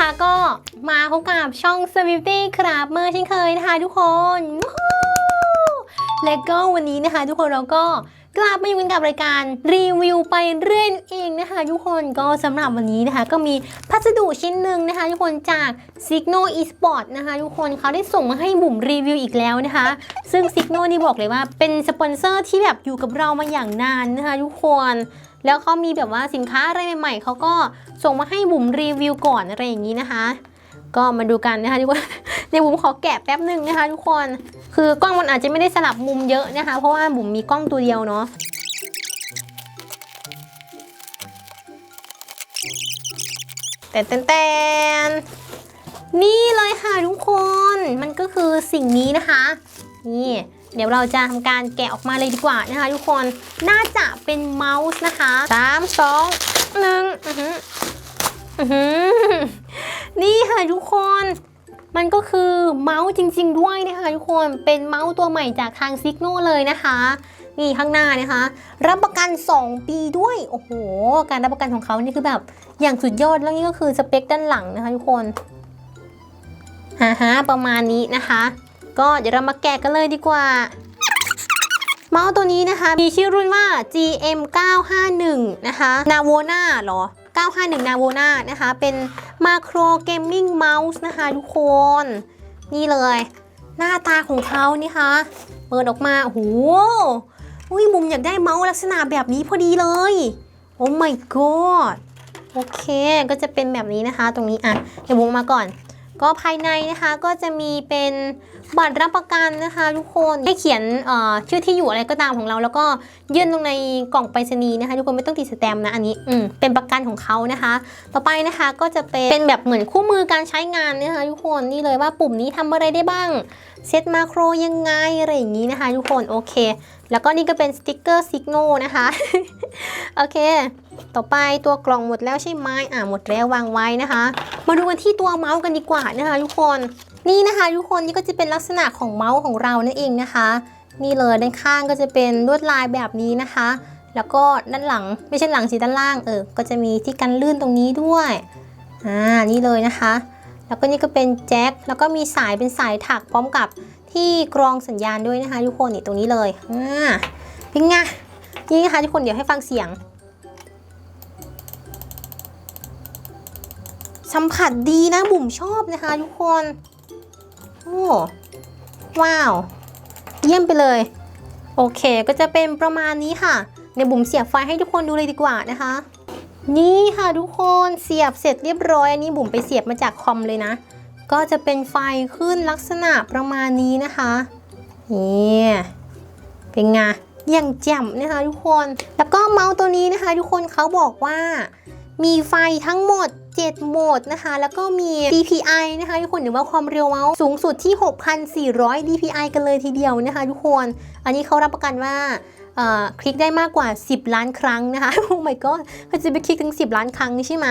นะคะก็มาพบกับช่อง s w i f t y ครับเมื่อเช่นเคยนะคะทุกคน และก็วันนี้นะคะทุกคนเราก็ กลับมาอยู่กันกับรายการรีวิวไปเรื่อยเองนะคะ ทุกคนก็สำหรับวันนี้นะคะ ก็มีพัสดุชิ้นหนึ่งนะคะ ทุกคนจาก Signo Esport นะคะ ทุกคนเขาได้ส่งมาให้บุ๋มรีวิวอีกแล้วนะคะ ซึ่ง Signo นี่บอกเลยว่าเป็นสปอนเซอร์ที่แบบอยู่กับเรามาอย่างนานนะคะ ทุกคนแล้วเขามีแบบว่าสินค้าอะไรใหม่ๆเขาก็ส่งมาให้บุ๋มรีวิวก่อนอะไรอย่างนี้นะคะ ก็มาดูกันนะคะทุกคนในบุ๋มขอแกะแป๊บหนึ่งนะคะ ทุกคน คือกล้องมันอาจจะไม่ได้สลับมุมเยอะนะคะ เพราะว่าบุ๋มมีกล้องตัวเดียวเนาะแต่แต่แต่นี่เลยค่ะทุกคนมันก็คือสิ่งนี้นะคะ นี่เดี๋ยวเราจะทำการแกะออกมาเลยดีกว่านะคะ ทุกคนน่าจะเป็นเมาส์นะคะสามสองหนึ่งอื้อหืออื้อหือนี่ค่ะทุกคน มันก็คือเมาส์จริง ๆ ด้วยนะคะทุกคน เป็นเมาส์ตัวใหม่จากทางซิกโนเลยนะคะ นี่ข้างหน้านะคะ รับประกัน 2 ปีด้วย โอ้โห การรับประกันของเขานี่คือแบบอย่างสุดยอด แล้วนี่ก็คือสเปคด้านหลังนะคะทุกคนฮ่าฮประมาณนี้นะคะ ก็เดี๋ยวเรามาแกะกันเลยดีกว่า เมาส์ตัวนี้นะคะ มีชื่อรุ่นว่า GM 951นะคะ Navona หรอ 951 Navona นะคะ เป็น Macro Gaming Mouse นะคะทุกคน นี่เลย หน้าตาของเขานี่คะเปิดออกมา โอ้โหอุ้ยมุมอยากได้เมาส์ลักษณะแบบนี้พอดีเลย โอ้ my god โอเค ก็จะเป็นแบบนี้นะคะ ตรงนี้อะ เดี๋ยววงมาก่อน ก็ภายในนะคะก็จะมีเป็นบัตรรับประกันนะคะทุกคนให้เขียนชื่อที่อยู่อะไรก็ตามของเรา แล้วก็ยื่นลงในกล่องไปรษณีย์นะคะ ทุกคนไม่ต้องติดสแตมป์นะอันนี้อืเป็นประกันของเขานะคะ ต่อไปนะคะก็จะเป็นเป็นแบบเหมือนคู่มือการใช้งานนะคะทุกคนนี่เลยว่าปุ่มนี้ทำอะไรได้บ้างเซตมาโครยังไงอะไรอย่างนี้นะคะ ทุกคนโอเค แล้วก็นี่ก็เป็นสติกเกอร์ซิกโนนะคะโอเค ต่อไปตัวกล่องหมดแล้วใช่ไหมอ่าหมดแล้ววางไว้นะคะ มาดูกันที่ตัวเมาส์กันดีกว่านะคะทุกคน นี่นะคะทุกคนนี่ก็จะเป็นลักษณะของเมาส์ของเรานั่นเองนะคะ นี่เลยด้านข้างก็จะเป็นลวดลายแบบนี้นะคะ แล้วก็ด้านหลังไม่ใช่หลังสีด้านล่างเออ ก็จะมีที่กันลื่นตรงนี้ด้วยอ่านี่เลยนะคะ แล้วก็นี่ก็เป็นแจ็คแล้วก็มีสายเป็นสายถักพร้อมกับที่กรองสัญญาณด้วยนะคะ ทุกคนนี่ตรงนี้เลยอ่าเป็นไงนี่นะคะทุกคนเดี๋ยวให้ฟังเสียง สัมผัสดีนะบุ๋มชอบนะคะทุกคน โอ้ว้าว เยี่ยมไปเลย โอเคก็จะเป็นประมาณนี้ค่ะเดี๋ยวบุ๋มเสียบไฟให้ทุกคนดูเลยดีกว่านะคะ นี่ค่ะทุกคนเสียบเสร็จเรียบร้อยอันนี้บุ๋มไปเสียบมาจากคอมเลยนะ ก็จะเป็นไฟขึ้นลักษณะประมาณนี้นะคะนี่เป็นไงอย่างแจ่มนะคะทุกคน แล้วก็เมาส์ตัวนี้นะคะ ทุกคนเขาบอกว่า มีไฟทั้งหมด 7 โหมดนะคะ แล้วก็มี DPI นะคะทุกคนหรือว่าความเร็วเมาส์สูงสุดที่ 6,400 DPI กันเลยทีเดียวนะคะ ทุกคน อันนี้เขารับประกันว่าคลิกได้มากกว่า 10 ล้านครั้งนะคะ โอ้ my god เขาจะไปคลิกถึง 10 ล้านครั้งใช่ไหม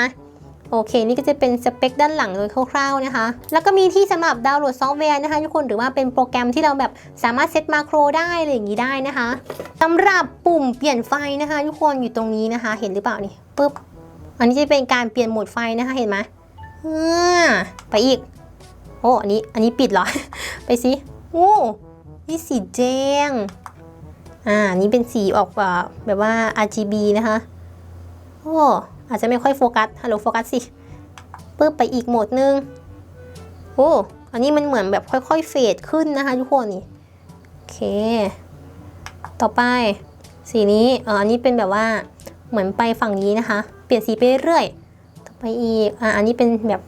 โอเค นี่ก็จะเป็นสเปคด้านหลังโดยคร่าวๆนะคะ แล้วก็มีที่สำหรับดาวน์โหลดซอฟต์แวร์นะคะทุกคน หรือว่าเป็นโปรแกรมที่เราแบบสามารถเซตมาโครได้อะไรอย่างนี้ได้นะคะสำหรับปุ่มเปลี่ยนไฟนะคะ ทุกคนอยู่ตรงนี้นะคะ เห็นหรือเปล่านี่ปึ๊บ อันนี้จะเป็นการเปลี่ยนโหมดไฟนะคะเห็นไหมอ่าไปอีก โอ้อันนี้อันนี้ปิดเหรอ ไปสิโอ้นี่สีแดงอ่านี่เป็นสีออกแบบแบบว่า RGB นะคะโอ้อาจจะไม่ค่อยโฟกัสฮัลโหลโฟกัสสิปึ๊บไปอีกโหมดนึงโอ้อันนี้มันเหมือนแบบค่อยๆเฟดขึ้นนะคะทุกคนนี่โอเค ต่อไปสีนี้เอออันนี้เป็นแบบว่าเหมือนไปฝั่งนี้นะคะ เปลี่ยนสีไปเรื่อยๆต่อไปอีกอ่าอันนี้เป็นแบบ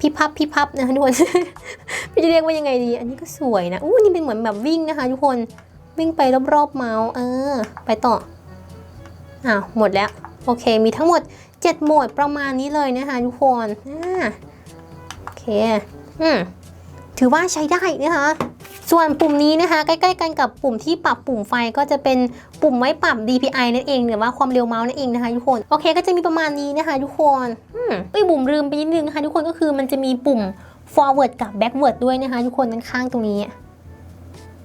พี่พับพี่พับนะคะทุกคน ไม่จะเรียกว่ายังไงดี อันนี้ก็สวยนะอู้นี่เป็นเหมือนแบบวิ่งนะคะ ทุกคนวิ่งไปรอบๆเมาส์เออ ไปต่ออ้าวหมดแล้ว โอเค มีทั้งหมด 7 โหมดประมาณนี้เลยนะคะ ทุกคนอ่าโอเค อืมถือว่าใช้ได้นะคะ ส่วนปุ่มนี้นะคะ ใกล้ๆกันกับปุ่มที่ปรับปุ่มไฟก็จะเป็นปุ่มไว้ปรับ DPI นั่นเองหรือว่าความเร็วเมาส์นั่นเองนะคะทุกคนโอเคก็จะมีประมาณนี้นะคะทุกคนอืมเอ้บุ๋มลืมไปนิดนึงนะคะทุกคนก็คือมันจะมีปุ่ม forward กับ backward ด้วยนะคะ ทุกคนด้านข้างตรงนี้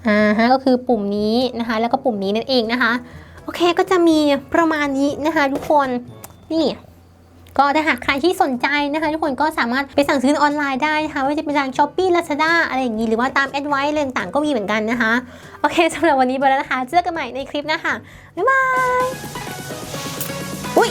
อ่าฮะก็คือปุ่มนี้นะคะ แล้วก็ปุ่มนี้นั่นเองนะคะ โอเคก็จะมีประมาณนี้นะคะ ทุกคนนี่ ก็ถ้าหากใครที่สนใจนะคะ ทุกคนก็สามารถไปสั่งซื้อออนไลน์ได้นะคะไม่ว่าจะเป็นทางช้อปปี้ลาซาด้าอะไรอย่างนี้ หรือว่าตามแอดไว้อะไรต่างก็มีเหมือนกันนะคะ โอเคสำหรับวันนี้ไปแล้วนะคะ เจอกันใหม่ในคลิปนะคะบ๊ายบายอุ้ย